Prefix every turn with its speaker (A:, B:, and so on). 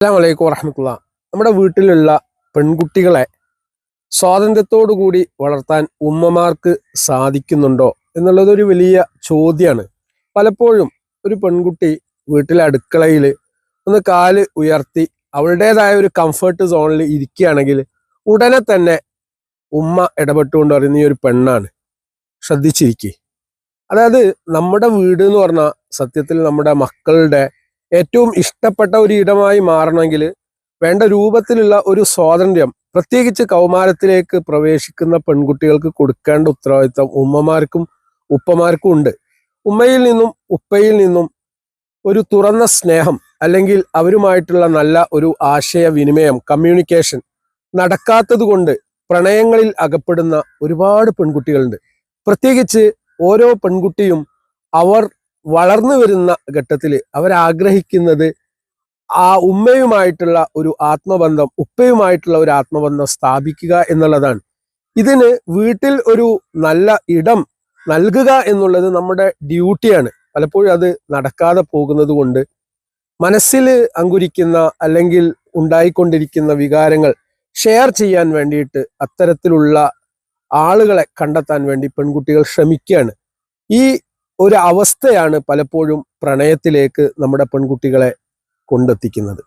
A: അസ്സാം വലൈക്കും വറഹമത്തുള്ള. നമ്മുടെ വീട്ടിലുള്ള പെൺകുട്ടികളെ സ്വാതന്ത്ര്യത്തോടു കൂടി വളർത്താൻ ഉമ്മമാർക്ക് സാധിക്കുന്നുണ്ടോ എന്നുള്ളത് ഒരു വലിയ ചോദ്യമാണ് പലപ്പോഴും ഒരു പെൺകുട്ടി വീട്ടിലെ അടുക്കളയിൽ ഒന്ന് കാൽ ഉയർത്തി അവളുടേതായ ഒരു കംഫർട്ട് സോണിൽ ഇരിക്കുകയാണെങ്കിൽ ഉടനെ തന്നെ ഉമ്മ ഇടപെട്ടുകൊണ്ട് പറയുന്ന ഈ ഒരു പെണ്ണാണ്. ശ്രദ്ധിച്ചിരിക്കേ. അതായത് നമ്മുടെ വീട് എന്ന് പറഞ്ഞാൽ സത്യത്തിൽ നമ്മുടെ മക്കളുടെ ഏറ്റവും ഇഷ്ടപ്പെട്ട ഒരു ഇടമായി മാറണമെങ്കിൽ വേണ്ട രൂപത്തിലുള്ള ഒരു സ്വാതന്ത്ര്യം പ്രത്യേകിച്ച് കൗമാരത്തിലേക്ക് പ്രവേശിക്കുന്ന പെൺകുട്ടികൾക്ക് കൊടുക്കേണ്ട ഉത്തരവാദിത്തം ഉമ്മമാർക്കും ഉപ്പമാർക്കും ഉണ്ട്. ഉമ്മയിൽ നിന്നും ഉപ്പയിൽ നിന്നും ഒരു തുറന്ന സ്നേഹം അല്ലെങ്കിൽ അവരുമായിട്ടുള്ള നല്ല ഒരു ആശയവിനിമയം കമ്മ്യൂണിക്കേഷൻ നടക്കാത്തത് കൊണ്ട് പ്രണയങ്ങളിൽ അകപ്പെടുന്ന ഒരുപാട് പെൺകുട്ടികളുണ്ട്. പ്രത്യേകിച്ച് ഓരോ പെൺകുട്ടിയും അവർ വളർന്നു വരുന്ന ഘട്ടത്തിൽ അവരാഗ്രഹിക്കുന്നത് ആ ഉമ്മയുമായിട്ടുള്ള ഒരു ആത്മബന്ധം ഉപ്പയുമായിട്ടുള്ള ഒരു ആത്മബന്ധം സ്ഥാപിക്കുക എന്നുള്ളതാണ്. ഇതിന് വീട്ടിൽ ഒരു നല്ല ഇടം നൽകുക എന്നുള്ളത് നമ്മുടെ ഡ്യൂട്ടിയാണ്. പലപ്പോഴും അത് നടക്കാതെ പോകുന്നത് കൊണ്ട് മനസ്സിൽ അങ്കുരിക്കുന്ന അല്ലെങ്കിൽ ഉണ്ടായിക്കൊണ്ടിരിക്കുന്ന വികാരങ്ങൾ ഷെയർ ചെയ്യാൻ വേണ്ടിയിട്ട് അത്തരത്തിലുള്ള ആളുകളെ കണ്ടെത്താൻ വേണ്ടി പെൺകുട്ടികൾ ശ്രമിക്കുകയാണ്. ഈ ഒരു അവസ്ഥയാണ് പലപ്പോഴും പ്രണയത്തിലേക്ക് നമ്മുടെ പെൺകുട്ടികളെ കൊണ്ടെത്തിക്കുന്നത്.